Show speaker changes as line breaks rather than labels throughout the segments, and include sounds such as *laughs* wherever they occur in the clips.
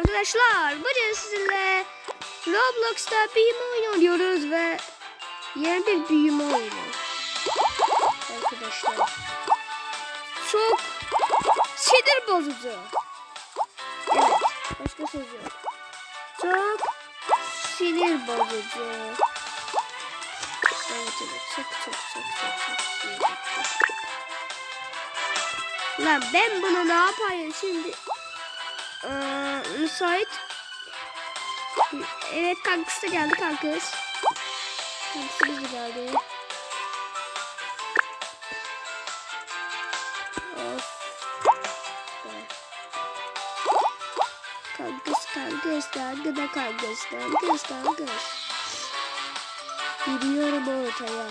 Arkadaşlar bugün sizinle Roblox'ta büyüme oyunu oynuyoruz ve yeni bir büyüme oyunu. Arkadaşlar. Çok sinir bozucu. Evet. Başka söz yok. Çok sinir bozucu. Evet evet. Çok çok çok çok çok. Lan ben bunu ne yapayım şimdi? Ee, müsait. Evet kankısı da geldi kankız. Kankısı da geldi. Of. Kankız kankız kankı da kankız kankız kankız. Gidiyorum ortaya.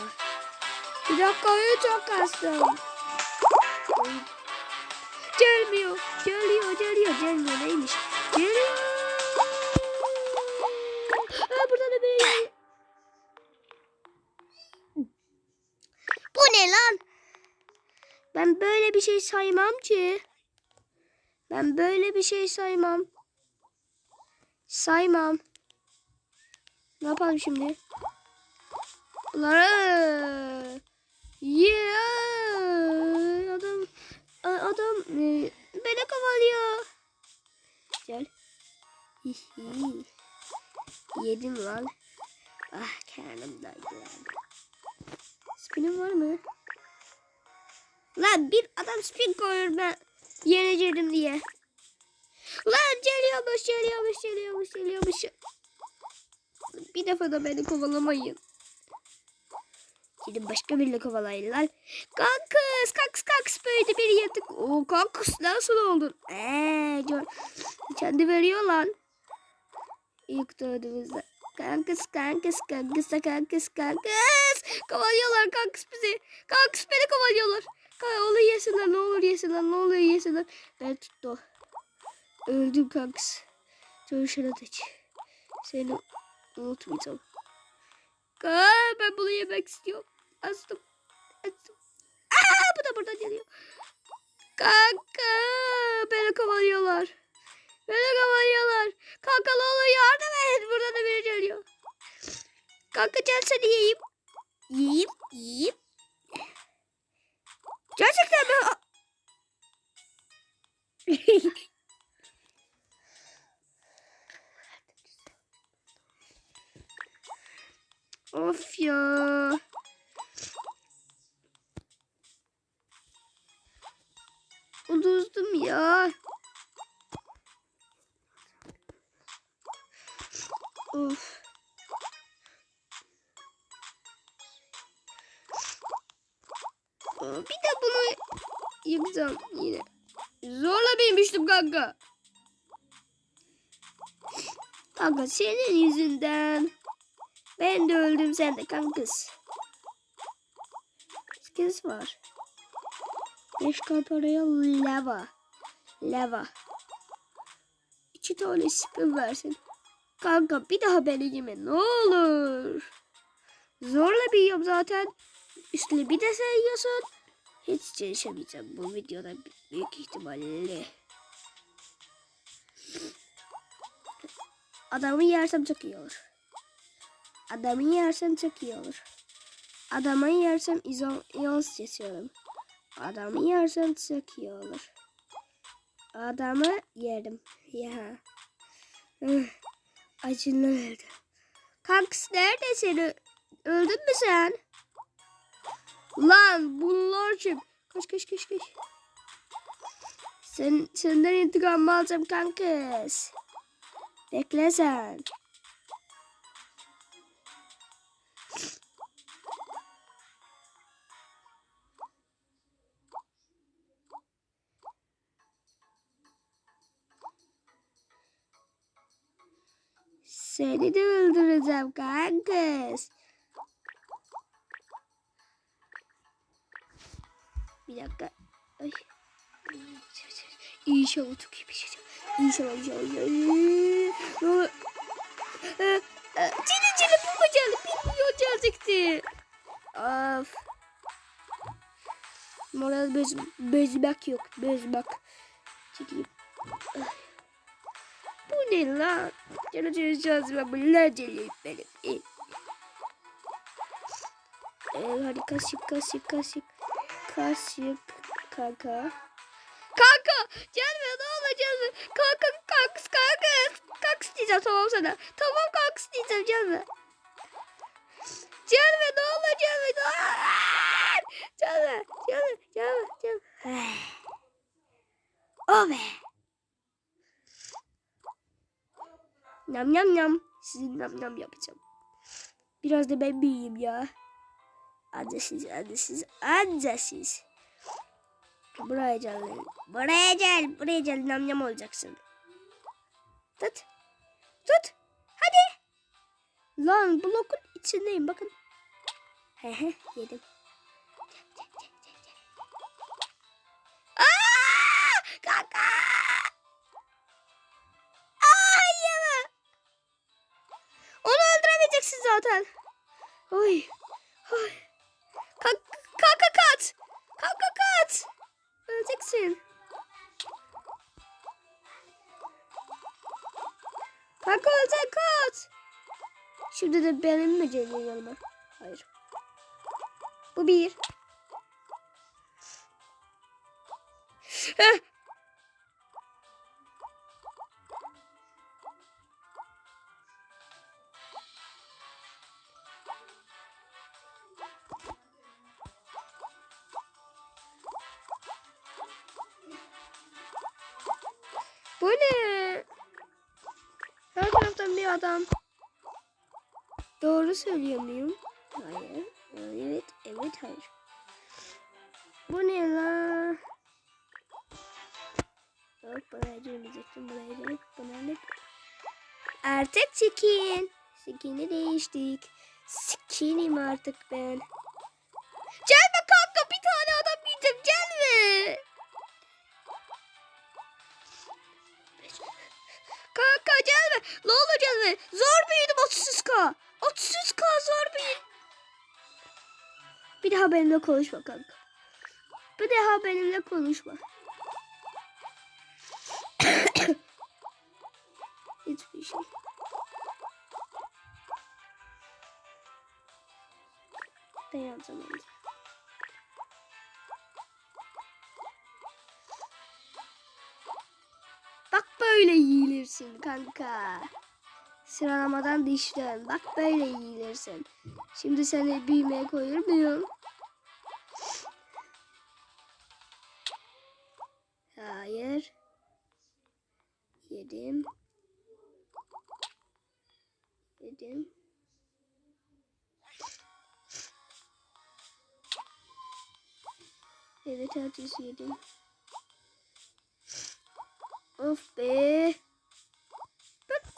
Bir dakika çok kastım. Gelmiyor. Geliyor, geliyor, gelmiyor. Neymiş? Geliyor. Aa, burada da bir... Bu ne lan? Ben böyle bir şey saymam ki. Ben böyle bir şey saymam. Saymam. Ne yapalım şimdi? Bunları... Yeah! Adam... Adam Yedim lan. Ah karnım doydu. Spinim var mı? Lan bir adam spin koyuyor ben yeneceğim diye. Lan geliyormuş geliyormuş geliyormuş geliyormuş. Bir defa da beni kovalamayın. Gidin başka biriyle kovalayırlar. Kankız, kankız, kankız böyle bir yatık. O kankız nasıl oldun? Eee. Kendi veriyor lan. İlk doğduğumuzda. Kankız, kankız, kankız, kankız, kankız. Kovalıyorlar kankız bizi. Kankız beni kovalıyorlar. Kanka onu yesinler, ne olur yesinler, ne olur yesinler. Ben tuttu. Öldüm kankız. Dövüşene aç. Seni unutmayacağım. Aa, ben bunu yemek istiyorum. Astım. Astım. Aa, bu da buradan geliyor. Kanka beni kovalıyorlar. Beni kovalıyorlar. Kanka olur yardım et. Buradan da biri geliyor. Kanka gel seni yiyeyim. Yiyeyim. Yiyeyim. Gerçekten mi? *laughs* of ya. Unuzdum ya. Of. Bir de bunu yıkacağım yine. Zorla binmiştim kanka. Kanka senin yüzünden. Ben de öldüm sen de kankız. Skills var. Beş kalp araya lava. Lava. İki tane spin versin. Kanka bir daha beni yeme ne olur. Zorla büyüyorum zaten. Üstüne bir de sen yiyorsun. Hiç çalışamayacağım bu videoda büyük ihtimalle. Adamı yersem çok iyi olur. Adamı yersem çok iyi olur. Adamı yersem izon, iyons kesiyorum. Adamı yersem çok iyi olur. Adamı yerim. Ya. Acından öldü. Kanks nerede seni? Öldün mü sen? Lan bunlar kim? Kaç kaç kaç kaç. Sen, senden intikam alacağım kankas. Bekle sen. Seni de öldüreceğim kankas. Bir dakika. Ay. İnşallah çok iyi şey. İnşallah inşallah. Ee, Cili cili bu geldi? Bilmiyor gelecekti. Of. Moral bez, bezmek yok. Bezmek. Çekeyim. Bu değil lan. Ve bunlar celiyim benim. Ee, hadi kaşık kaşık kaşık. Kaşık kanka. Kanka gelme ne olur gelme. Kanka kanks kanka. Kanks diyeceğim tamam sana. Tamam kanks diyeceğim gelme. Gelme ne olur gelme. Ne olur. Gelme gelme gelme gelme. *sighs* O be. Nam nam nam. Sizin nam nam yapacağım. Biraz da ben büyüyeyim ya. Anca siz, anca siz, anca siz. Buraya gel. Buraya gel. Buraya gel. Nam nam olacaksın. Tut. Tut. Hadi. Lan blokun içindeyim bakın. Hehe yedim. Zaten. Oy. Oy. Kalk, kalk kat. Kalk kat. Öleceksin. Kalk ölecek kat. Şimdi de benim mi geliyor yanıma? Hayır. Bu bir. Bu ne? Her taraftan bir adam. Doğru söylüyor muyum? Hayır. Evet, evet, hayır. Bu ne la? Yok buraya girmeyecektim. Buraya girip buna ne? Artık skin. Skin'i değiştik. Skinim artık ben. Gelme kanka Bir daha benimle konuşma kanka. Bir daha benimle konuşma. *coughs* Hiçbir şey. Dayan zamanda. Bak böyle yiyilirsin kanka. Sıralamadan düştün. Bak böyle yiyilirsin. Şimdi seni büyümeye koyur muyum? Hayır. Yedim. Yedim. Evet herkes yedim. Of be.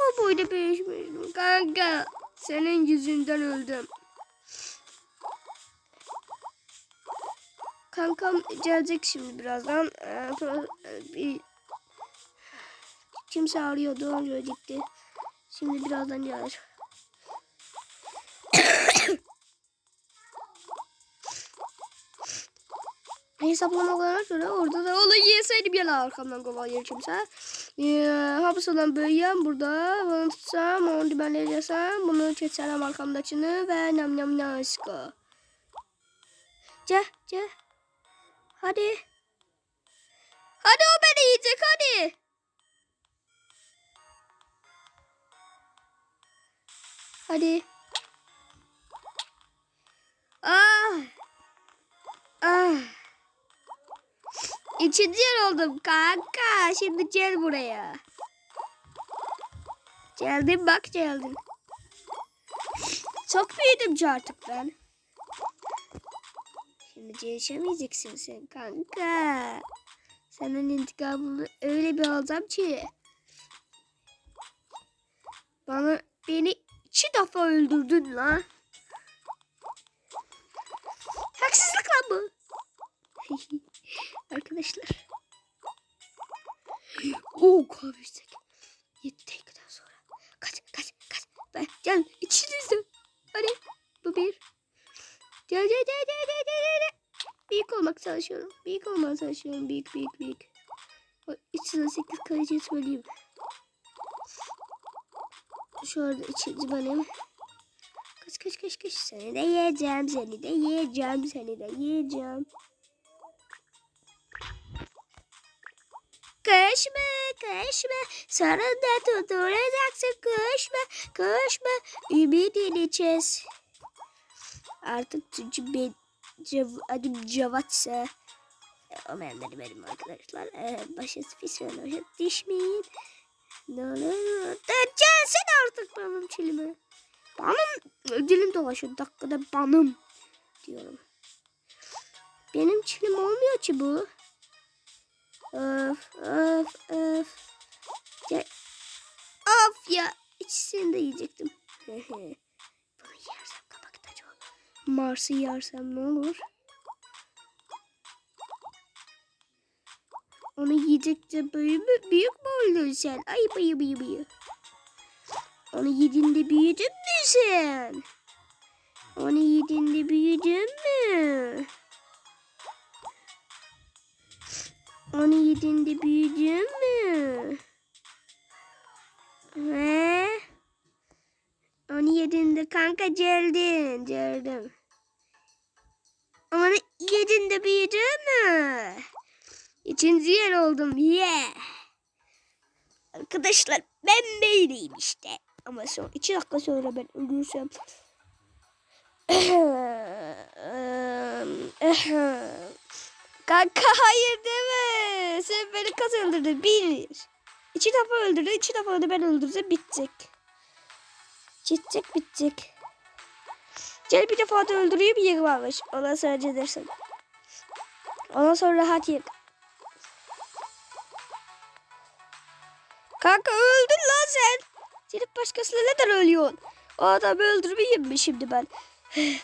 O boyda büyümüşüm kanka. Senin yüzünden öldüm. Kankam gelecek şimdi birazdan. Ee, e, bir kimse arıyordu önce gitti. Şimdi birazdan gelir. *coughs* Hesaplamalara göre orada da onu yeseydim yine arkamdan yer kimse. Ee, hapsolan büyüyen burada. Bunu tutsam, onu dümenleri yesem, bunu keçerim arkamdakini ve nam nam nam aşkı. Ce, ce. Hadi. Hadi o beni yiyecek hadi. Hadi. Ah. Ah. İkinci yer oldum kanka. Şimdi gel buraya. Geldim bak geldin. Çok büyüdüm artık ben. Şimdi gelişemeyeceksin sen kanka. Senin intikamını öyle bir alacağım ki. Bana beni iki defa öldürdün lan. Oo kahvesek. Yedi dakikadan sonra. Kaç kaç kaç. Ben gel içinizde. Hadi bu bir. Gel gel gel gel gel gel. gel. Büyük olmak çalışıyorum. Büyük olmaya çalışıyorum. Büyük büyük büyük. O 308 kaleci söyleyeyim. Şurada içinci benim. Kaç kaç kaç kaç. Seni de yiyeceğim. Seni de yiyeceğim. Seni de yiyeceğim. Kaçma. Sonunda tutturacaksın. Kaçma, kaçma. Ümidini çiz. Artık çünkü ben Cev adım Cevat'sa olmayanları benim arkadaşlar. Ee, ve hoşa düşmeyin. Ne olur. Gelsin artık benim çilime. Banım. Dilim dolaşıyor. Dakikada banım. Diyorum. Benim çilim olmuyor ki bu. Öf öf öf. Gel. Of ya. İkisini de yiyecektim. *laughs* Bunu yersem kabakta çok. Mars'ı yersem ne olur? Onu yiyecekçe büyük, büyük mü oldun sen? Ay bıyı bıyı bıyı. Onu yediğinde büyüdün mü sen? Onu yediğinde büyüdün mü? Onu yediğinde büyüdün mü? He? Onu yediğinde kanka geldin. Geldim. Onu yediğinde büyüdün mü? İkinci yer oldum. Yeah. Arkadaşlar ben böyleyim işte. Ama son iki dakika sonra ben ölürsem. Kanka hayır deme. Sen beni kaç öldürdün? Bir. İki defa öldürdün. iki defa da ben öldürsem bitecek. Bitecek bitecek. Gel bir defa da öldüreyim yeri varmış. Ondan sonra edersin. Ondan sonra rahat yık. Kanka öldün lan sen. Gelip başkasıyla neden ölüyorsun? O adamı öldürmeyeyim mi şimdi ben? *sighs*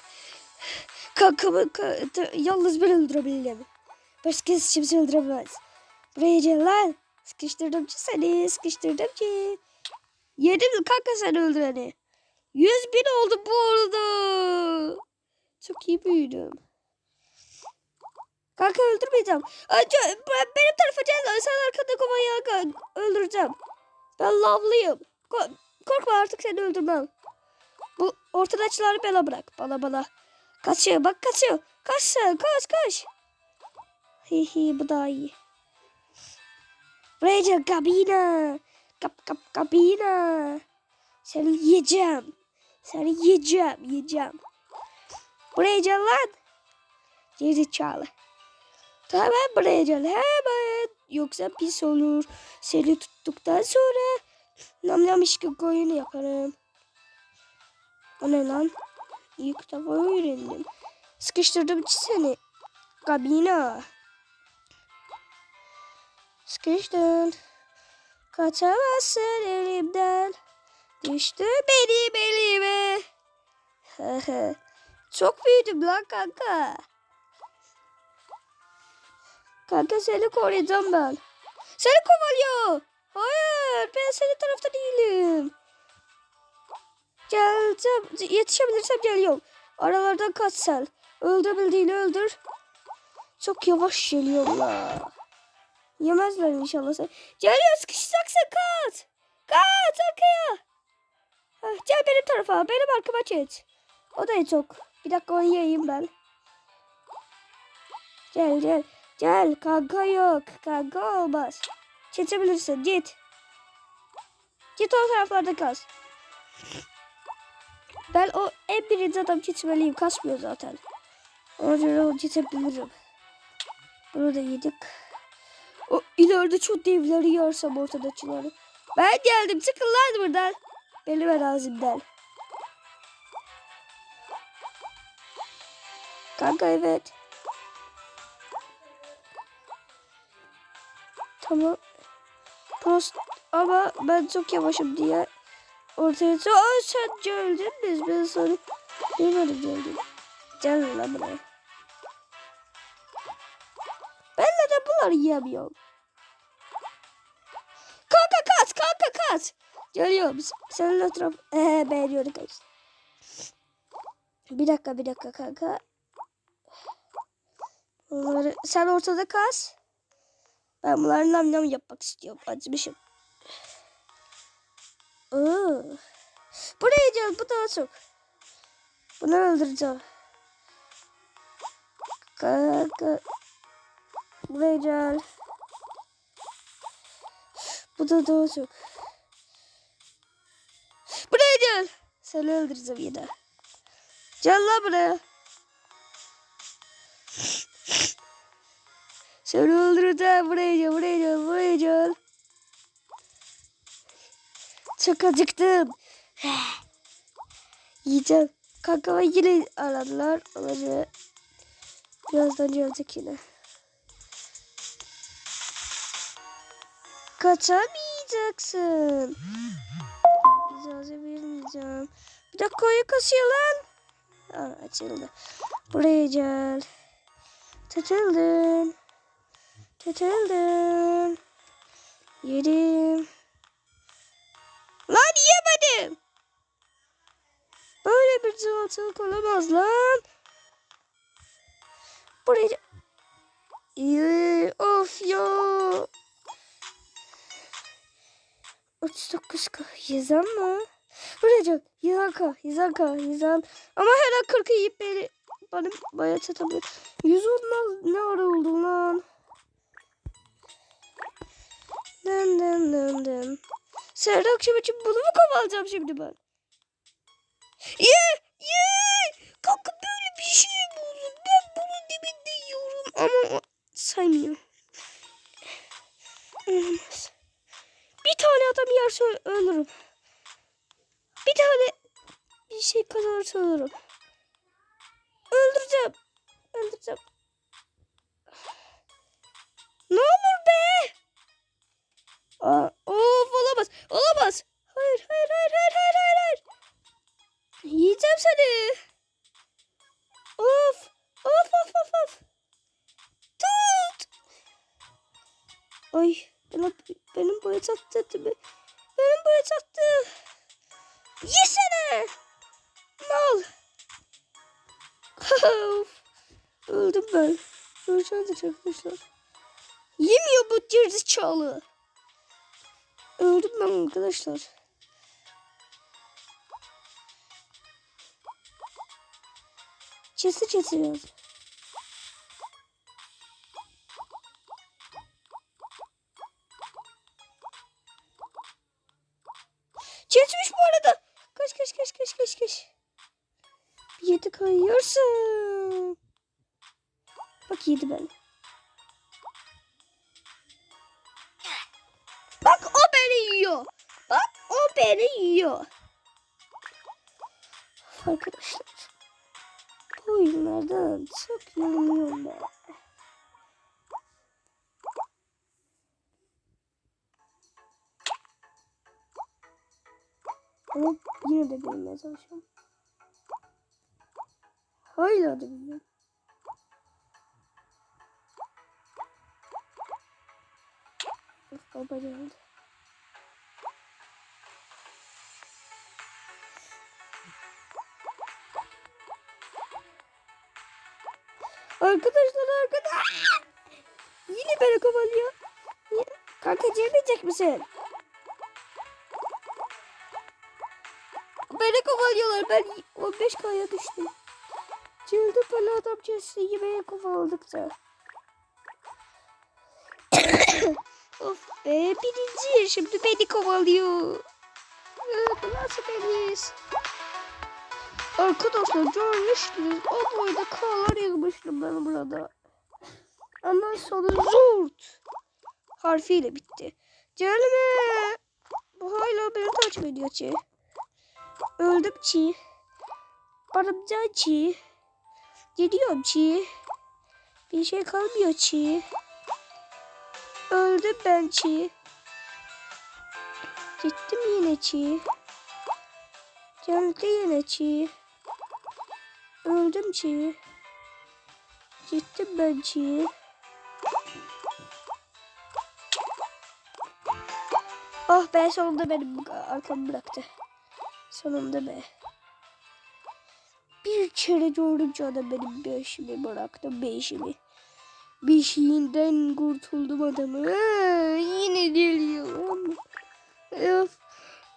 Kankamı ka yalnız ben öldürebilirim. Başkası kimse öldüremez. Buraya gel lan. Sıkıştırdım ki seni. Sıkıştırdım ki. Yedim kanka sen öldüreni. Yüz bin oldu bu arada. Çok iyi büyüdüm. Kanka öldürmeyeceğim. Önce ben- benim tarafa gel. Sen arkada kanka. Öldüreceğim. Ben lavlıyım. Ko- korkma artık seni öldürmem. Bu ortadakileri bana bırak. Bana bana. Kaçıyor bak kaçıyor. Kaç sen kaç kaç. Hihi bu daha iyi. Buraya kabina. Kap kap kabina. Seni yiyeceğim. Seni yiyeceğim yiyeceğim. Buraya gel lan. Geri çağla. Tamam buraya gel hemen. Yoksa pis olur. Seni tuttuktan sonra nam nam işki koyunu yaparım. O ne lan? İlk defa öğrendim. Sıkıştırdım seni. Kabina. Sıkıştın. Kaçamazsın elimden. Düştü benim elime. *laughs* Çok büyüdüm lan kanka. Kanka seni koruyacağım ben. Seni kovalıyor. Hayır ben senin tarafta değilim. Geleceğim. Yetişebilirsem geliyorum. Aralardan kaç sen. Öldürebildiğini öldür. Çok yavaş geliyorlar. Yemezler inşallah sen. Geliyor sıkışacaksın kaç. Arkaya. Heh, gel benim tarafa. Benim arkama geç. O da çok. Bir dakika onu yiyeyim ben. Gel gel. Gel kanka yok. Kanka olmaz. Geçebilirsin git. Git o taraflarda kas. Ben o en birinci adam geçmeliyim. Kasmıyor zaten. Ona göre geçebilirim. Bunu da yedik. O ileride çok devleri yersem ortadakileri. Ben geldim. Çıkın lan buradan. Benim arazimden. Kanka evet. Tamam. Post ama ben çok yavaşım diye ortaya çık. Aa sen geldin biz ben sana demedim geldin. Gel lan buraya. Bunları yiyemiyorum. Kanka kaç kanka kaç. Geliyorum. Senin etraf. Eee beğeniyorum kaç. Bir dakika bir dakika kanka. Bunları sen ortada kas. Ben bunları nam nam yapmak istiyorum. Acımışım. Oo. gel bu daha çok. Bunu öldüreceğim. Kanka. Buraya gel. Bu da daha çok. Buraya gel. Seni öldüreceğim yine. Gel lan buraya. Seni öldüreceğim. Buraya gel, buraya gel, buraya gel. Çok acıktım. *sighs* Yiyeceğim. Kankama yine aradılar. Onları birazdan gelecek yine. Kaçamayacaksın. İcazı vermeyeceğim. Bir dakika koyu kasıyor lan. Aa, açıldı. Buraya gel. Tutuldun. Tutuldun. Yedim. Lan yemedim. Böyle bir cıvıltılık olamaz lan. Buraya. Ee, of ya. 39 ka. Yazan mı? Gel. Yazan ka. Yazan ka. Yazan. Ama her an 40'ı yiyip beni bana bayağı çatabilir. 100 olmaz. Ne ara oldu lan? Dın dın dın dın. Serdar akşam için bunu mu kovalayacağım şimdi ben? Ye! Ye! Kanka böyle bir şey buldum. Ben bunun dibinde yiyorum ama o saymıyor. Olmaz. Bir tane adam yerse ölürüm. Bir tane bir şey kazanırsa ölürüm. Öldüreceğim. Öldüreceğim. Ben arkadaşlar. Çesi çesiyoruz. Bilmeye çalışıyorum. Hala da bilmiyorum. Baba geldi. Arkadaşlar arkadaşlar. Yine beni kovalıyor. Kanka gelmeyecek misin? Beni kovalıyorlar. Ben 15 kaya düştüm. Cildi böyle adam kesti yemeğe kovaladıkça. *coughs* of be birinci şimdi beni kovalıyor. Ee, bu nasıl deniz? Arkadaşlar görmüştünüz. O boyda kağlar yazmıştım ben burada. Ama sonu zurt harfiyle bitti. Gelme. Bu hala beni takip ediyor çi. Öldüm çi. Barımcan çi. Gidiyorum çi. Bir şey kalmıyor çi. Öldüm ben çi. Gittim yine çi. Geldi yine çi. Öldüm çi. Gittim ben çi. Oh be sonunda benim arkamı bıraktı. Sonunda be. Bir kere gördükçe adam benim beşimi bıraktı beşimi. Beşiğinden kurtuldum adamı. Aa, yine geliyor. Of.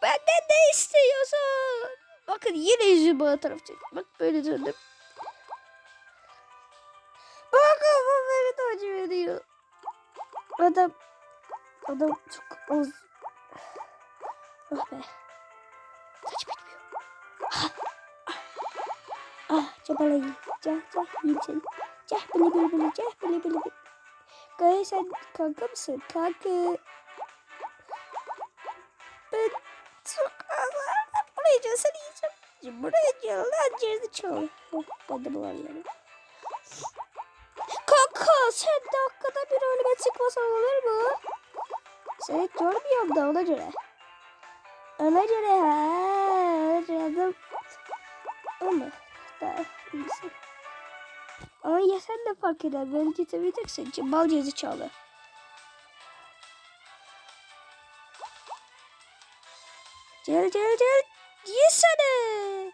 Benden ne istiyorsun? Bakın yine yüzü bana taraf çek. Bak böyle döndüm. Bakın bu beni takip ediyor. Adam adam çok az. Oh be. Çabalayın. Cah cah seni. Cah bili bili bili cah bili bili bili. Gaya sen kanka mısın? Kanka. Ben çok azardım. Buraya gel seni yiyeceğim. Buraya gel lan cerini çal. Oh, de bulamıyorum. Kanka sen dakikada bir ölüme çıkmasan olur mu? Seni görmüyorum da ona göre. Ona göre ha. Ona göre adam. Ama iyisi. Ama ya sen de fark eder. Ben gitebileceksin için bal cezi çağlı. Gel gel gel. Yesene.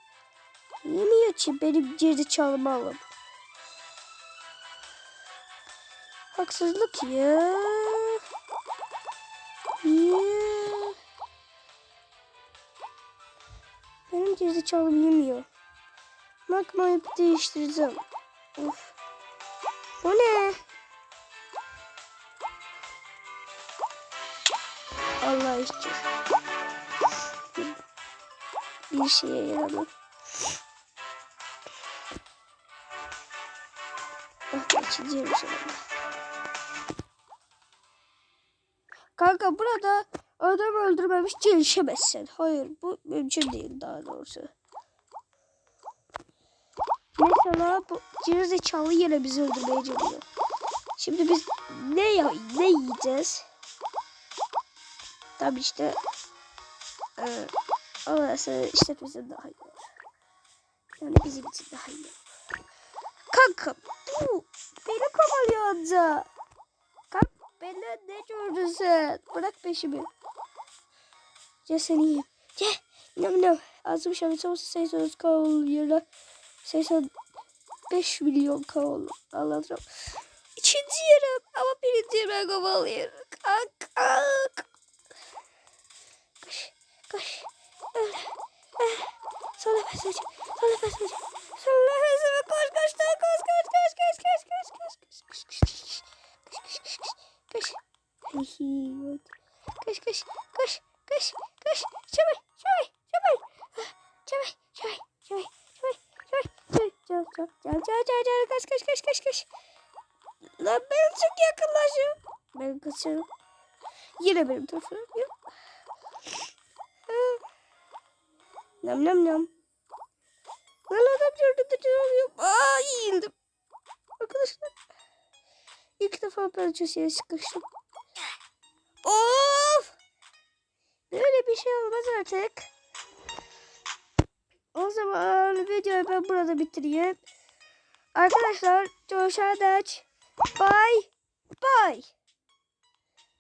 Yemiyor ki benim cezi çalımı alıp. Haksızlık ya. Ya. Benim cezi çalım yemiyor. Bakmayıp değiştireceğim. Of. Bu ne? Allah için. Bir, şeye yaramam. Ah geçeceğim sonunda. Kanka burada adam öldürmemiş gelişemezsin. Hayır bu mümkün değil daha doğrusu. Mesela bu gerizekalı yine bizi öldürmeye geliyor. Şimdi biz ne ya ne yiyeceğiz? Tabii işte e, orası işletmesi daha iyi. Yani bizim için daha iyi. Kanka bu beni kovalıyor anca. Kanka benden ne gördün sen? Bırak peşimi. Gel seni yiyeyim. Gel. Nam nam. Ağzım şamata olsa 80 kavul yerine 85 milyon kavul. Anlatacağım. İkinci yerim ama birinci yerime kovalıyorum. Kalk kalk. Koş koş. Öyle. Eh. Sana pes edeceğim. Sana pes edeceğim. Sana pes edeceğim. Koş koş koş koş koş koş koş koş koş koş koş koş koş koş koş koş koş koş. Koş koş koş koş koş. Çabuk çabuk çabuk. Çabuk Çabuk çabuk çabuk çabuk koş koş koş koş koş. Lan ben çok yakınlaşıyorum. Ben kaçıyorum. Yine benim tarafım yok. Nam nam nam. Lan adam gördü de oluyor. Aa yiyildim. Arkadaşlar. İlk defa ben köşeye sıkıştım. Of! Böyle bir şey olmaz artık. O zaman videoyu ben burada bitireyim. Arkadaşlar Coşan Bye. Bye.